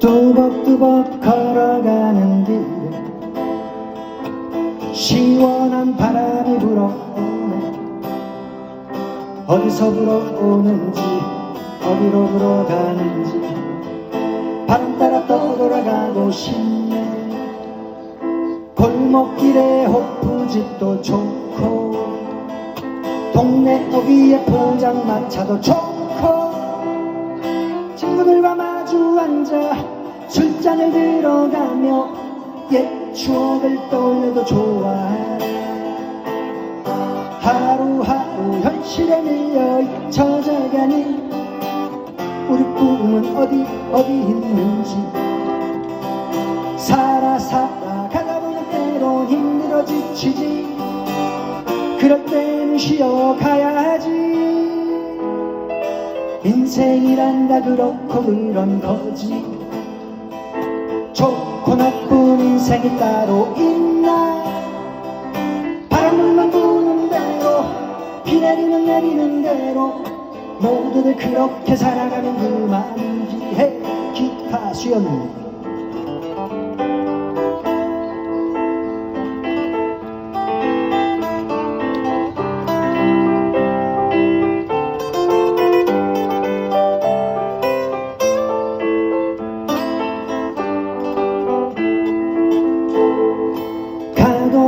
뚜벅뚜벅 걸어가는 길에 시원한 바람 어디서 불어오는지 어디로 불어가는지. 바람 따라 떠돌아가고 싶네. 골목길에 호프집도 좋고 동네 어귀에 포장마차도 좋고. 친구들과 마주 앉아 술잔을 들어가며 옛 추억을 떠올려도 좋아 현실에 밀려 잊혀져가니 우리 꿈은 어디 어디 있는지. 살아 살아 가다 보면 때론 힘들어 지치지. 그럴 땐 쉬어가야지. 인생이란 다 그렇고 그런 거지. 좋고 나쁜 인생이 따로 있나 내리면 내리는 대로 모두들 그렇게 살아가는 그만이지 해 기타 수연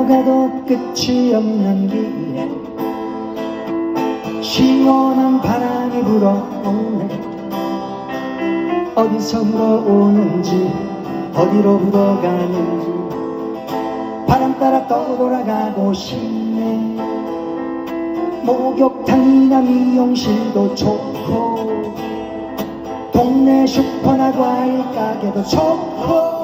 가도 끝이 없는 길에 시원한 바람이 불어오네. 어디서 불어오는지 어디로 불어가는지 바람 따라 떠돌아가고 싶네. 목욕탕이나 미용실도 좋고 동네 슈퍼나 과일 가게도 좋고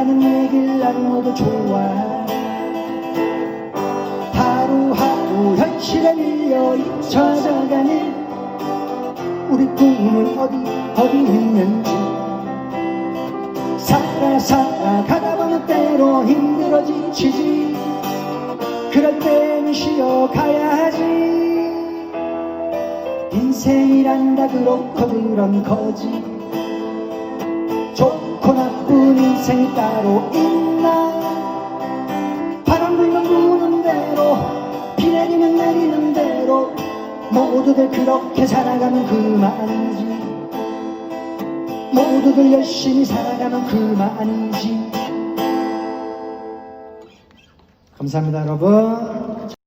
살아가는 얘기를 나누어도 좋아 하루하루 현실에 밀려 잊혀져가니 우리 꿈은 어디 어디 있는지. 살아 살아 가다 보면 때로 힘들어 지치지. 그럴 땐 쉬어가야지. 인생이란다 그렇고 그런 거지 좋고 나쁜 인생이 따로 있나? 바람 불면 부는 대로 비 내리면 내리는 대로 모두들 그렇게 살아가면 그만이지. 모두들 열심히 살아가면 그만이지. 감사합니다 여러분